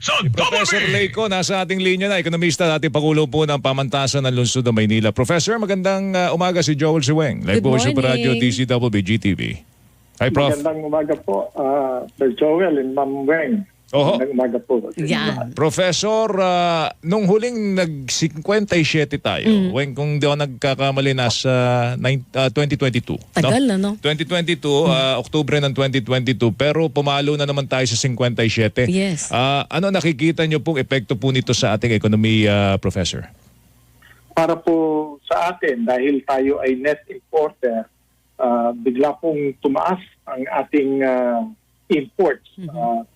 sa Si Professor B! Leico, nasa ating linya na, ekonomista at Pangulo po ng Pamantasan ng Lungsod ng Maynila. Professor, magandang uh, umaga si Joel Siweng. Live Good po siya pa Radio morning. DCWB GTV. Hi, Prof. Magandang umaga po, ah, Sir Joel and Ma'am Weng. Oho. Magandang umaga po. Yan. Professor, uh, nung huling nag-57 tayo, Mm. when kung di ako nagkakamali, nasa nine- uh, 2022. Tagal na, no? 2022, uh, Oktubre ng 2022, pero pumalo na naman tayo sa 57. Yes. Ah, ano nakikita niyo pong epekto po nito sa ating ekonomiya, Professor? Para po sa atin, dahil tayo ay net importer, ah, bigla pong tumaas ang ating ah, imports. Ah,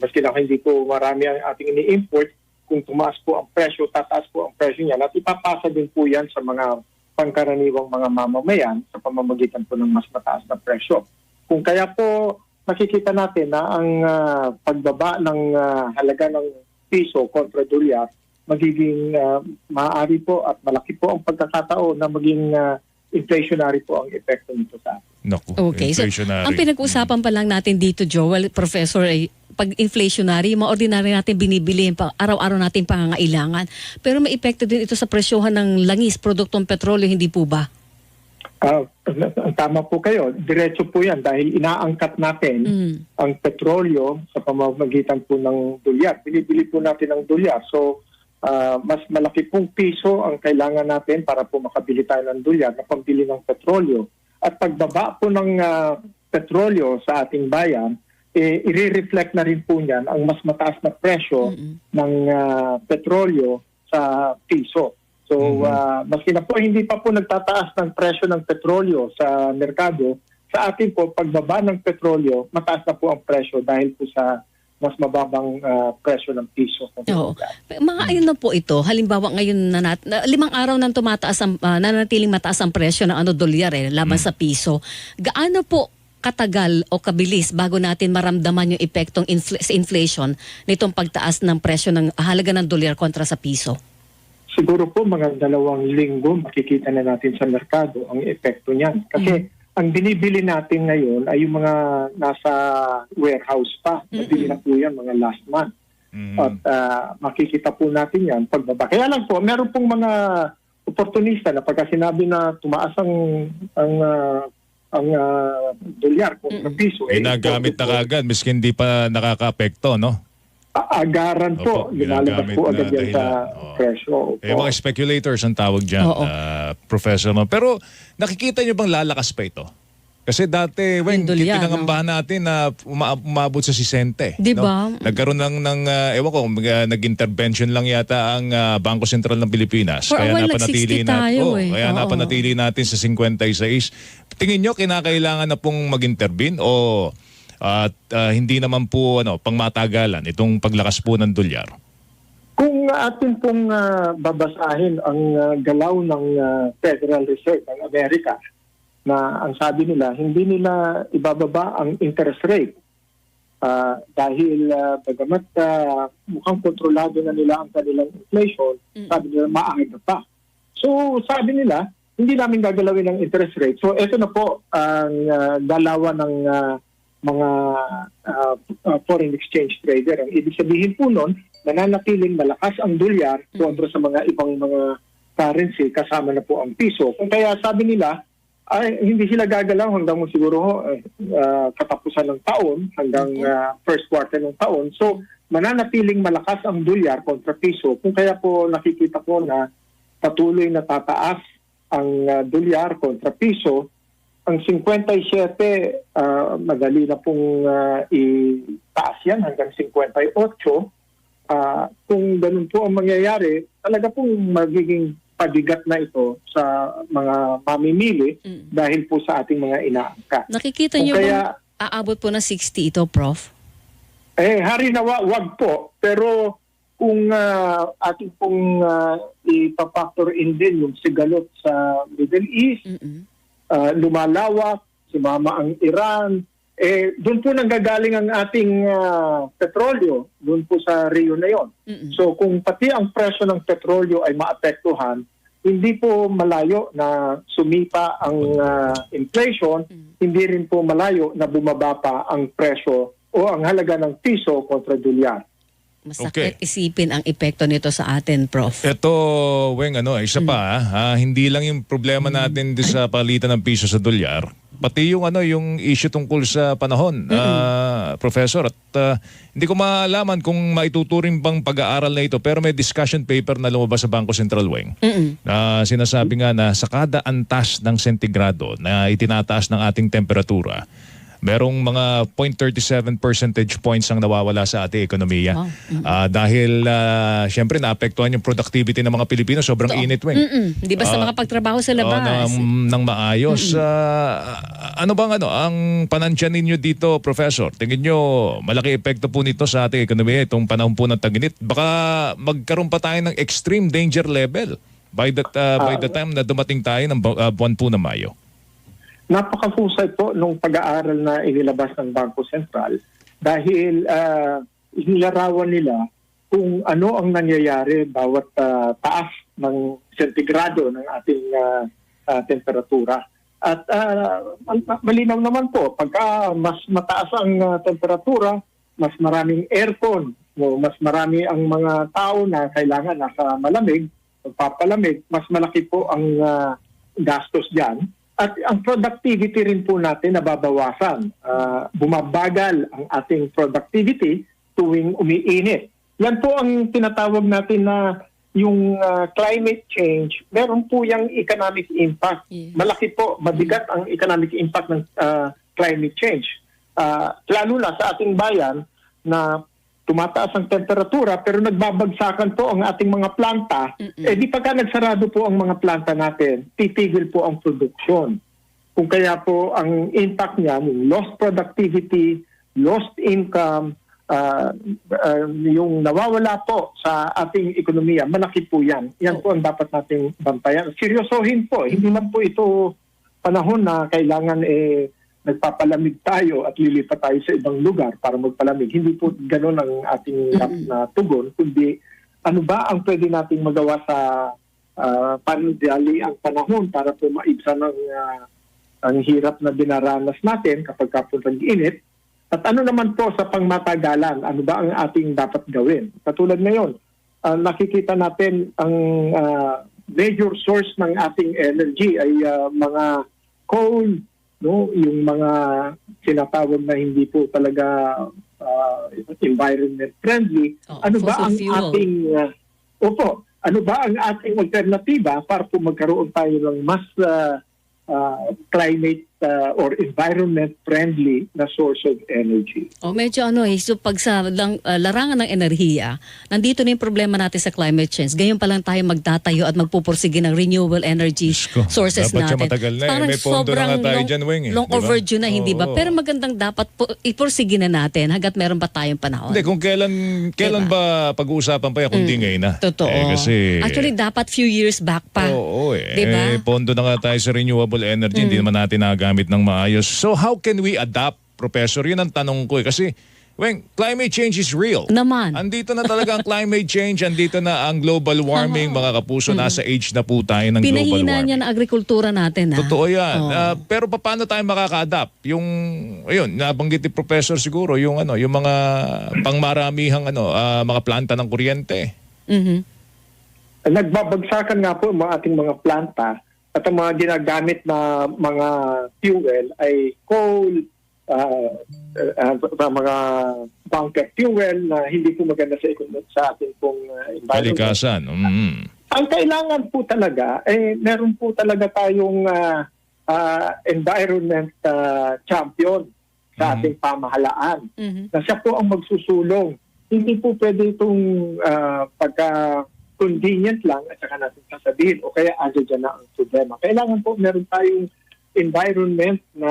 maski na hindi po marami ang ating ini-import, kung tumaas po ang presyo, tataas po ang presyo niyan at ipapasa din po yan sa mga pangkaraniwang mga mamamayan sa pamamagitan po ng mas mataas na presyo. Kung kaya po makikita natin na ang ah, pagbaba ng ah, halaga ng piso kontra dolyar magiging ah, maaari po at malaki po ang pagkakataon na maging ah, inflationary po ang epekto nito sa atin. Naku, Okay. So, inflationary. ang pinag-uusapan pa lang natin dito, Joel, Professor, ay pag inflationary, mga ordinary natin binibili, pa, araw-araw natin pangangailangan. Pero may epekto din ito sa presyohan ng langis, produktong petrolyo, hindi po ba? Ah, ang tama po kayo. Diretso po yan dahil inaangkat natin Mm. ang petrolyo sa pamamagitan po ng dolyar. Binibili po natin ng dolyar. So, ah, mas malaki pong piso ang kailangan natin para po makabili tayo ng dolyar na pambili ng petrolyo. At pagbaba po ng ah, petrolyo sa ating bayan, eh, i-reflect na rin po niyan ang mas mataas na presyo Mm-mm. ng ah, petrolyo sa piso. So, ah, maski na po hindi pa po nagtataas ng presyo ng petrolyo sa merkado, sa atin po, pagbaba ng petrolyo, mataas na po ang presyo dahil po sa mas mababang ah, presyo ng piso. Oo. Mga ayun na po ito, halimbawa ngayon na, nat- na limang araw nang tumataas ang, ah, nanatiling mataas ang presyo ng ano dolyar eh, laban sa piso. Gaano po katagal o kabilis bago natin maramdaman yung epektong infl- sa inflation nitong pagtaas ng presyo ng halaga ng dolyar kontra sa piso? Siguro po mga dalawang linggo makikita na natin sa merkado ang epekto niyan. Kasi ang binibili natin ngayon ay yung mga nasa warehouse pa. Nabili na po yan mga last month. Mhm. At ah, makikita po natin yan pagbaba. Kaya lang po, meron pong mga oportunista na pagka sinabi na tumaas ang ang ah, ang ah, dolyar kung Mm-mm. piso. eh, Ginagamit na ito po, kagad, miski hindi pa nakaka-apekto, no? Agaran po, Opo, lumalabas ginagamit po na agad yan sa dahilan. Oo. presyo. Eh, Opo. mga speculators ang tawag dyan, Oo. ah, Professor. No? Pero nakikita nyo bang lalakas pa ito? Kasi dati, when Yung dolyar, pinangambahan natin na uma- umabot sa sisente. Di ba? No? Nagkaroon ng, ng ah, ewan ko, mag- nag-intervention lang yata ang ah, Bangko Sentral ng Pilipinas. For a while, napanatili nag-60 tayo oh, eh. Kaya Oo. napanatili natin sa 56. Tingin nyo, kinakailangan na pong mag-intervene o at ah, hindi naman po ano, pangmatagalan itong paglakas po ng dolyar? Kung atin pong ah, babasahin ang ah, galaw ng ah, Federal Reserve ng Amerika na ang sabi nila, hindi nila ibababa ang interest rate Ah, dahil uh, bagamat ah, mukhang kontrolado na nila ang kanilang inflation, sabi nila maaga pa. So sabi nila, hindi namin gagalawin ang interest rate. So ito na po ang ah, galawan ng ah, mga ah, ah, foreign exchange trader. Ang ibig sabihin po nun, nananatiling malakas ang dolyar kontra sa mga ibang mga currency kasama na po ang piso. Kung kaya sabi nila, ay hindi sila gagalaw hanggang siguro ah, katapusan ng taon, hanggang ah, first quarter ng taon. So, mananatiling malakas ang dolyar kontra piso. Kung kaya po nakikita ko na patuloy na tataas ang ah, dolyar kontra piso, ang 57, ah, madali na pong ah, itaas yan hanggang 58. Ah, kung ganun po ang mangyayari, talaga pong magiging pabigat na ito sa mga mamimili Mm. dahil po sa ating mga inaangka. Nakikita Kung niyo kaya- bang aabot po ng 60 ito, Prof? Eh, hari na wa- wag po. Pero kung ah, ating pong uh, ipapactor in din yung sigalot sa Middle East, Mm-mm. Ah, lumalawak, sumama ang Iran, eh, doon po nanggagaling ang ating ah, petrolyo, doon po sa Rio na yon. Mm-mm. So kung pati ang presyo ng petrolyo ay maapektuhan, hindi po malayo na sumipa ang ah, inflation, hindi rin po malayo na bumaba pa ang presyo o ang halaga ng piso kontra dolyar. Masakit isipin ang epekto nito sa atin, Prof. Ito, Weng, ano, isa pa, ah, hindi lang yung problema natin di sa palitan ng piso sa dolyar, pati yung ano, yung issue tungkol sa panahon, ah, Professor. At ah, hindi ko malaman kung maituturing bang pag-aaral na ito, pero may discussion paper na lumabas sa Bangko Sentral, Weng, Mm-mm. na sinasabi nga na sa kada antas ng sentigrado na itinataas ng ating temperatura, merong mga 0.37 percentage points ang nawawala sa ating ekonomiya. Wow. Ah, dahil ah, syempre naapektuhan yung productivity ng mga Pilipino, sobrang init weng. Mm-mm. Di basta Ah, makapagtrabaho sa labas. Oo, ng, ng maayos. Ah, ano bang ano ang panansya ninyo dito, Professor? Tingin nyo malaki epekto po nito sa ating ekonomiya itong panahon po ng taginit. Baka magkaroon pa tayo ng extreme danger level by the by the time na dumating tayo ng bu- ah, buwan po ng Mayo. Napakahusay po nung pag-aaral na inilabas ng Bangko Sentral dahil uh, inilarawan nila kung ano ang nangyayari bawat ah, taas ng sentigrado ng ating ah, ah, temperatura. At mal- malinaw naman po, pagka mas mataas ang ah, temperatura, mas maraming aircon, o mas marami ang mga tao na kailangan nasa malamig, magpapalamig, mas malaki po ang ah, gastos diyan. At ang productivity rin po natin nababawasan. Ah, bumabagal ang ating productivity tuwing umiinit. Yan po ang tinatawag natin na yung ah, climate change, meron po yung economic impact. Malaki po, mabigat ang economic impact ng ah, climate change. Ah, lalo na sa ating bayan na tumataas ang temperatura pero nagbabagsakan po ang ating mga planta, eh di pagka nagsarado po ang mga planta natin, titigil po ang produksyon. Kung kaya po ang impact niya, lost productivity, lost income, ah, ah, yung nawawala po sa ating ekonomiya, malaki po yan. Yan po ang dapat nating bantayan. Seryosohin po, hindi lang po ito panahon na kailangan eh nagpapalamig tayo at lilipat tayo sa ibang lugar para magpalamig. Hindi po ganun ang ating na, na tugon, kundi ano ba ang pwede nating magawa sa uh, panudali ang panahon para po maibsan ang, ah, ang hirap na dinaranas natin kapag kapuntang init. At ano naman po sa pangmatagalan, ano ba ang ating dapat gawin? Katulad ngayon, ah, nakikita natin ang ah, major source ng ating energy ay ah, mga coal, no yung mga sinatawag na hindi po talaga ah, environment friendly Oo, ano ba ang fuel. ating ah, opo ano ba ang ating alternatiba para po magkaroon tayo ng mas ah, ah, climate ah, or environment friendly na source of energy O medyo ano eh, so pag sa lang, ah, larangan ng enerhiya, nandito na yung problema natin sa climate change. Ganyan pa lang tayo magtatayo at magpupursige ng renewable energy Diyos ko, sources dapat siya natin. matagal na eh. Parang May pondo na nga sobrang tayo long, dyan, Weng, eh. long Di ba? overdue na, hindi ba? Pero magandang dapat po, ipursige na natin hanggat meron pa tayong panahon. Hindi, kung kailan kailan ba pag-uusapan pa yan kung di ngayon na? Diba? Mm. Totoo. Eh, kasi, Actually, dapat few years back pa. Oo, eh. Diba? Eh, pondo na nga tayo sa renewable energy, hindi naman natin nagamit ng maayos. So how can we adapt, Professor? Yun ang tanong ko eh. Kasi, Weng, climate change is real. Naman. Andito na talaga ang climate change, andito na ang global warming, mga kapuso, nasa age na po tayo ng global Pinahina warming. niya na agrikultura natin. Ha? Totoo yan. Oo. Ah, pero paano tayo makaka-adapt? Yung, ayun, nabanggit ni Professor siguro, yung ano, yung mga pangmaramihang ano, ah, mga planta ng kuryente. Mhm. nagbabagsakan nga po ang mga ating mga planta at ang mga ginagamit na mga fuel ay coal, uh, uh, mga bunker fuel na hindi po maganda sa, sa ating pong uh, environment. Kalikasan. Mm. Ang kailangan po talaga, eh, meron po talaga tayong ah, ah, environment ah, champion sa Mhm. ating pamahalaan Mhm. na siya po ang magsusulong. Hindi po pwede itong ah, pagka convenient lang at saka natin sasabihin o kaya asa dyan na ang problema. Kailangan po meron tayong environment na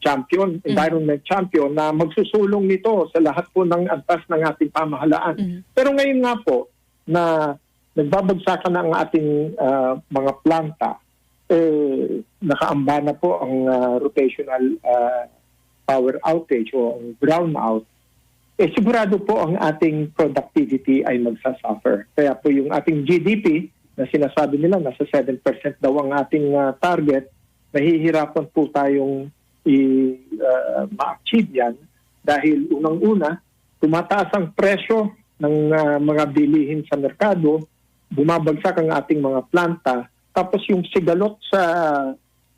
champion, environment champion na magsusulong nito sa lahat po ng antas ng ating pamahalaan. Mhm. Pero ngayon nga po na nagbabagsakan na ang ating ah, mga planta, eh, nakaamba na po ang ah, rotational ah, power outage o ang brownout, eh sigurado po ang ating productivity ay magsasuffer. Kaya po yung ating GDP na sinasabi nila nasa 7% daw ang ating ah, target, nahihirapan po tayong i- ah, yan dahil unang-una, tumataas ang presyo ng ah, mga bilihin sa merkado, bumabagsak ang ating mga planta, tapos yung sigalot sa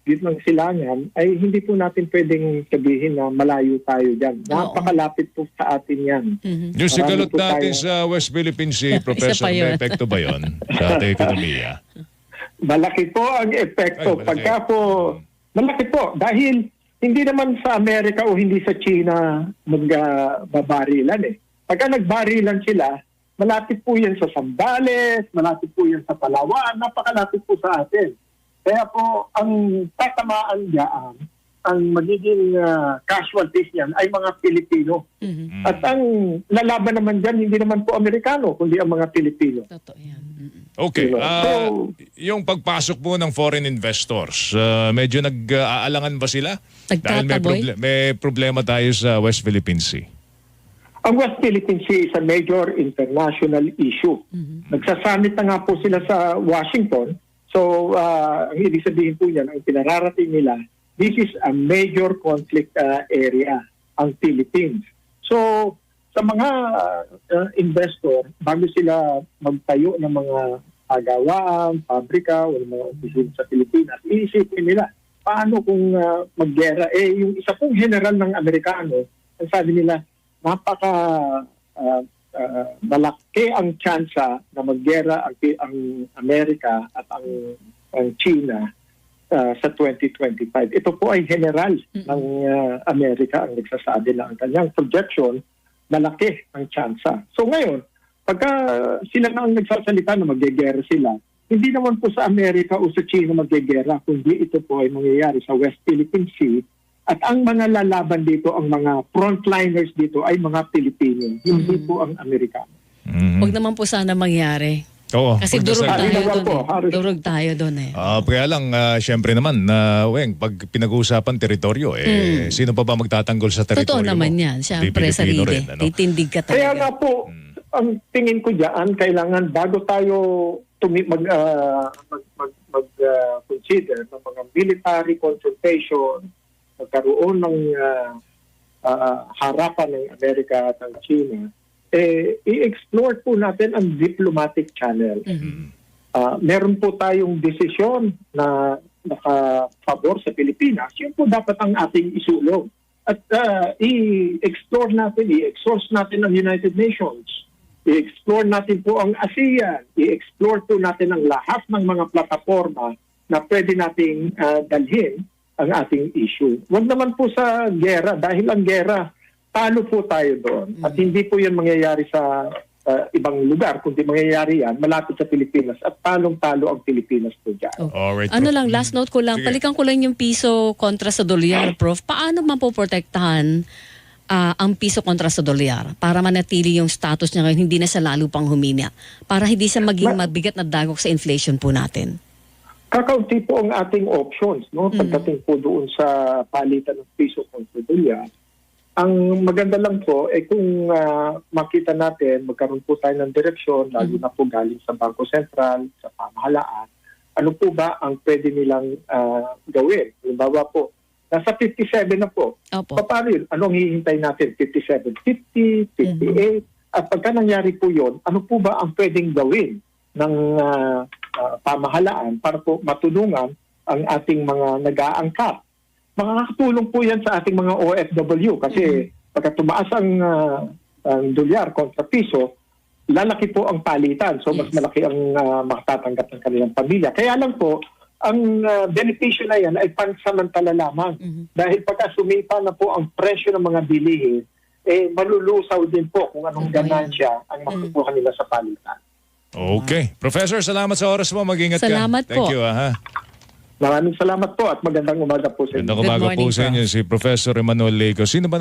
gitnang silangan ay hindi po natin pwedeng sabihin na malayo tayo dyan. Napakalapit po sa atin yan. Mhm. Yung sigalot natin tayo. sa West Philippine Sea, Professor, yun. may epekto ba yun sa ating ekonomiya? Malaki po ang epekto. Ay, malaki. Pagka po, malaki po. Dahil hindi naman sa Amerika o hindi sa China magbabarilan eh. Pagka nagbarilan sila, malapit po yan sa Sambales, malapit po yan sa Palawan, napakalapit po sa atin. Kaya po, ang tatamaan diyan, ang magiging ah, casualties niyan ay mga Pilipino. Mhm. At ang lalaban naman dyan, hindi naman po Amerikano, kundi ang mga Pilipino. Totoo yan. Okay. Ah, So- yung pagpasok po ng foreign investors, ah, medyo nag-aalangan ba sila? Dahil may, proble- may problema tayo sa West Philippine Sea. Ang West Philippine Sea is a major international issue. Nagsasamit na nga po sila sa Washington. So, ah, ang ibig sabihin po yan, ang pinararating nila, this is a major conflict ah, area, ang Philippines. So, sa mga ah, investor, bago sila magtayo ng mga agawaan, pabrika, o mga opisina sa Pilipinas, iisipin nila, paano kung uh, maggera? Eh, yung isa pong general ng Amerikano, ang sabi nila, napaka ah, ah, malaki ang tsansa na maggera ang, ang Amerika at ang, ang China ah, sa 2025. Ito po ay general ng ah, Amerika ang nagsasabi na ang kanyang projection, malaki ang tsansa. So ngayon, pagka sila na ang nagsasalita na maggegera sila, hindi naman po sa Amerika o sa China maggegera, kundi ito po ay mangyayari sa West Philippine Sea at ang mga lalaban dito, ang mga frontliners dito ay mga Pilipino, hindi po ang Amerikano. Mhm. Huwag naman po sana mangyari. Oo. Kasi durog tayo doon. po, Eh. Durog tayo doon eh. Ah, kaya lang, ah, syempre naman, na Weng, pag pinag-uusapan teritoryo, eh, sino pa ba magtatanggol sa teritoryo. Totoo naman mo? yan. Siyempre, Di sarili. Rin, ano? Titindig ka Kaya nga talaga. po, ang tingin ko diyan, kailangan bago tayo tumi- mag, ah, mag, mag, mag, ah, consider ng mga military confrontation, magkaroon ng ah, ah, harapan ng Amerika at ng China, eh, i-explore po natin ang diplomatic channel. Mhm. Ah, meron po tayong desisyon na naka-favor sa Pilipinas, yun po dapat ang ating isulong. At ah, i-explore natin, i-exhaust natin ang United Nations, i-explore natin po ang ASEAN, i-explore po natin ang lahat ng mga plataforma na pwede nating ah, dalhin ang ating issue. Huwag naman po sa gera, dahil ang gera, talo po tayo doon. At hindi po yan mangyayari sa ah, ibang lugar, kundi mangyayari yan malapit sa Pilipinas at talong-talo ang Pilipinas po dyan. Oh. Alright, Ano Prof. lang, last note ko lang, Sige. palikan ko lang yung piso kontra sa dolyar, Prof. Paano mapoprotektahan ah, ang piso kontra sa dolyar para manatili yung status niya ngayon, hindi na siya lalo pang humina? Para hindi siya maging Ma- mabigat na dagok sa inflation po natin. Kakaunti po ang ating options no pagdating po doon sa palitan ng piso kontra dolyar. Ang maganda lang po ay kung ah, makita natin magkaroon po tayo ng direksyon lalo na po galing sa Bangko Sentral, sa pamahalaan. Ano po ba ang pwede nilang ah, gawin? Halimbawa po, nasa 57 na po. Opo. Paano yun? Anong hihintay natin? 57, 50, 58? At pagka nangyari po yun, ano po ba ang pwedeng gawin ng ah, ah, pamahalaan para po matulungan ang ating mga nag-aangkat? Makakatulong po yan sa ating mga OFW kasi pagka tumaas ang, ah, ang dolyar kontra piso, lalaki po ang palitan. So mas malaki ang ah, makatatanggap ng kanilang pamilya. Kaya lang po, ang uh, benepisyo na yan ay pansamantala lamang. Mhm. Dahil pagka sumipa na po ang presyo ng mga bilihin, eh malulusaw din po kung anong yan. ganansya ang makukuha nila sa palitan. Okay. Professor, salamat sa oras mo. Mag-ingat ka. Salamat Thank po. you, ah, ha? Maraming salamat po at magandang umaga po sa inyo. Gandang Good umaga po morning, sa inyo si Professor Emmanuel Lego. Sino ba